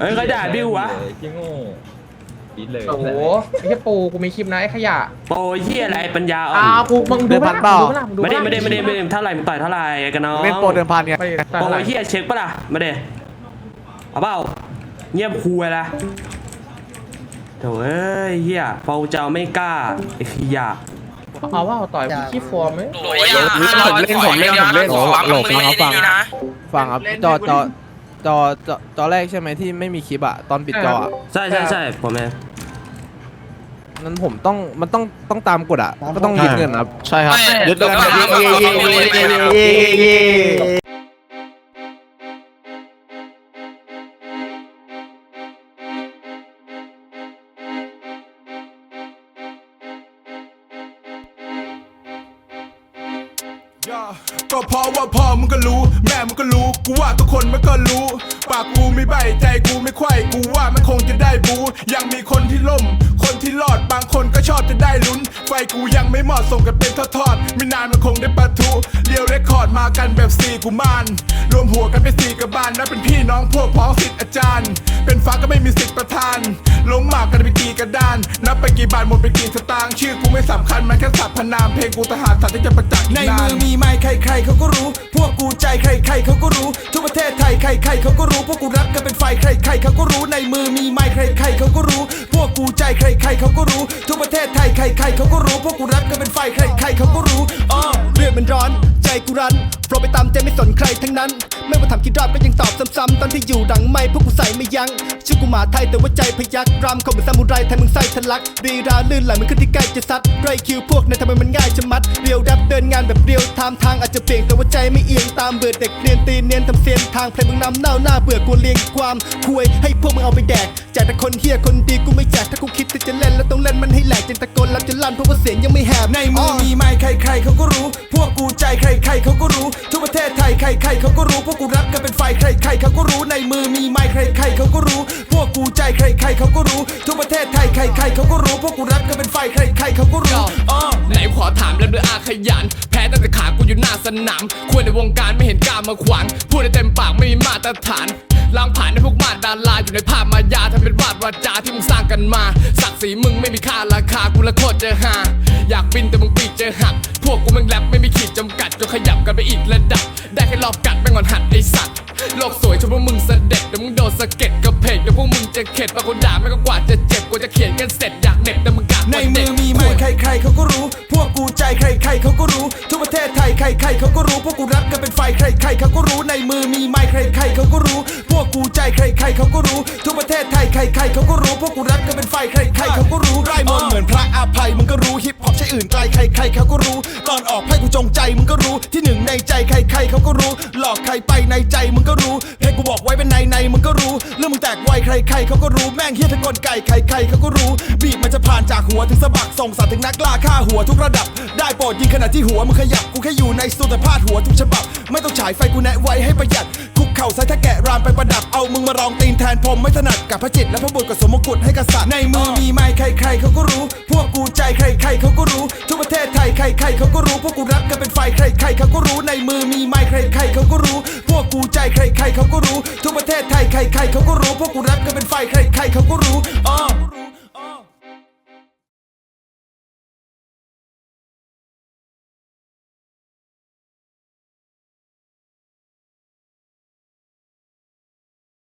เอ้ยใครด่าบิววะยี่โง่ปิดเลยโอ้โหไอ้แค่ปูกูมีคลิปนะไอ้ขยะโปรเฮียอะไรปัญญาอ่ออ้าวนกูมึงดูเดินผ่านเปล่าดูปะล่ะงดูไม่ได้ปะไม่ได้ไม่ได้ไม่ได้เท่าไหร่มึงต่อยเท่าไหร่กันน้องเล่นโปรเดิมพันไงไม่ได้โปรเฮียเช็คปะล่ะมาเด้เอาเปล่าเงียบคูยละโถ่เอ้ยเฮียเปาเจ้าไม่กล้าไอ้ขยะเอาว่าต่อยกูขี้ฟอร์มไหมโอ้ยอย่าผมเล่นผมเล่นผมเล่นโอ้โหฟังโหลมึงฟังไม่ฟังได้นี่นะฟังครับจอจอ จอจอจอแรกใช่ไหมที่ไม่มีคลิปอะตอนปิดจออะใช่ใช่ใช่ผมเองนั้นผมต้องมันต้องต้องตามกฎอะก็ต้องยึดเงินครับ ใช่ครับ ไม่ยึดเงินครับฟังฟังฟังฟังมึงไม่ได้นะก็ ก็เพราะว่าพ่อมึงก็รู้ แม่มึงก็รู้ กูว่าทุกคนมันก็รู้ ปากกูไม่ใบใจกูไม่ไขว้กูว่ามันคงจะได้บูยังมีคนที่ล่ม คนที่รอดบางคนก็ชอบจะได้ลุ้น ไฟกูยังไม่เหมาะส่งกันเป็นทอดๆไม่นานมันคงได้ปะทุเดียวเรคคอร์ดมากันแบบสี่กุมารรวมหัวกันเป็นสี่กระบาลนับเป็นพี่น้องพวกพ้องสิทธิ์อาจารย์ เป็นฟ้าก็ไม่มีสิทธิ์ประทานล้มหมากกันไปกี่กระดาน นับไปกี่บาทหมดไปกี่สตางค์ชื่อกูไม่สำคัญมันแค่สับพนามเพลงกูทหารสัตว์ที่จะประจักษ์ในมือมีไม่ใครๆเขาก็รู้ พวกกูใจใครใครเขาก็รู้ทุกประเทศไทยใครใครเขาก็รู้พวกกูรักกันเป็นไฟใครใครเขาก็รู้ในมือมีไม้ใครใครเขาก็รู้ พวกกูใจใครใครเขาก็รู้ทุกประเทศไทยใครใครเขาก็รู้พวกกูรักกันเป็นไฟใครใครเขาก็รู้อ๋อเลือดมันร้อน ใจกูรันโปรไปตามใจไม่สนใครทั้งนั้น ไม่ว่าทำกี่รอบก็ยังตอบซ้ำๆตอนที่อยู่ดังไม่พวกกูใส่ไม่ยั้งชื่อกูหมาไทยแต่ว่าใจพยักรำเขาเหมือนซามูไรไทยมึงไส้ทะลัก รีราลื่นไหลเหมันขึ้นที่ใกล้จะซัดไรคิวพวกนายทำไมมันง่ายชะมัด เรียวแรปเดินงานแบบเรียวไทม์ทางอาจจะเปลี่ยนแต่ว่าใจไม่เอียงตามเบื่อเด็กเรียนตีเนียนทำเสียนทางเพลงมึงนำเน่าหน้าเบื่อกูเลียงความคุยให้พวกมึงเอาไปแดกแจกแต่คนเฮียคนดีกูไม่แจกถ้ากูคิดที่จะเล่นแล้วต้องเล่นมันให้แหลกจนตะโกนรับจนลั่นเพราะว่าเสียงยังไม่แหบในมือมีไม้ ใครเขาก็รู้ พวกกูใจใครๆเขาก็รู้ทุกประเทศไทยใครๆเขาก็รู้ พวกกูรักกันเป็นไฟใครๆเขาก็รู้ในมือมีไม้ใครๆเขาก็รู้ พวกกูใจใครๆเขาก็รู้ทุกประเทศไทยใครๆเขาก็รู้ พวกกูรักกันเป็นไฟใครๆเขาก็รู้อ้อไหนขอถามแล้วด้วยอาขยัน แพ้ตั้งแต่ขากูอยู่หน้าสนามควรในวงการไม่เห็นกล้ามาขวางพูดได้เต็มปากไม่มีมาตรฐานล้างผ่านในพวกมาดาราอยู่ในภาพ วาจาที่มึงสร้างกันมาศักดิ์ศรีมึงไม่มีค่าราคากูละโคตรจะหา อยากบินแต่มึงปีกเจอหัก พวกกูแม่งแรปไม่มีขีดจำกัดจนขยับกันไปอีกระดับ ได้แค่รอบกัดแม่งอนหัดไอสัตว์โลกสวยชมพวกมึงเสด็จเดี๋ยวมึงโดนสะเก็ดกระเพกเดี๋ยวพวกมึงจะเข็ดบางคนด่าแม่ก็กว่าจะเจ็บกว่าจะเขียนกันเสร็จอยากเน็บแต่มึงกะในมือมีไม้ใครๆเขาก็รู้ พวกกูใจใครๆเขาก็รู้ทุกประเทศ ไทยใครๆเขาก็รู้พวกกูรักกันเป็นไฟใครๆเขาก็รู้ในมือมีไม้ใครๆเขาก็รู้ พวกกูใจใครๆเขาก็รู้ทุกประเทศไทยใครๆเขาก็รู้พวกกูรักกันเป็นไฟใครๆเขาก็รู้ไร่มนต์เหมือนพระอภัยมึงก็รู้ฮิปฮอปใช่อื่นไกลใครๆเขาก็รู้ ตอนออกให้กูจงใจมึงก็รู้ที่หนึ่งในใจใครๆเขาก็รู้ หลอกใครไปในใจมึงก็รู้เพลงกูบอกไว้เป็นในในมึงก็รู้เรื่องมึงแตกไวใครๆเขาก็รู้แม่งเฮียทั้งกลไก่ใครๆเขาก็รู้บีบมันจะผ่านจากหัวถึงสะบักส่งสารถึงนักล่าฆ่าหัวทุกระดับได้โปร ดยิงขณะที่หัวมึงขยับ กูแค่อยู่ในสตูแต่พาดหัวทุกฉบับ ไม่ต้องฉายไฟกูแนะไว้ให้ประหยัด คุกเข่าใส่ถ้าแกะรามไปประดับ เอามึงมารองตีนแทนพรหมไม่ถนัดกับพระจิตและพระบุตรกับสมมกุฎให้กษัตริย์ในมือมีไม้ใครๆเขาก็รู้ พวกกูใจใครๆเขาก็รู้ทุกประเทศไทยใครๆเขาก็รู้ พวกกูรักกันเป็นไฟใครๆเขาก็รู้ในมือมีไม้ใครๆเขาก็รู้ พวกกูใจใครๆเขาก็รู้ทุกประเทศไทยใครๆเขาก็รู้ พวกกูรักกันเป็นไฟใครๆเขาก็รู้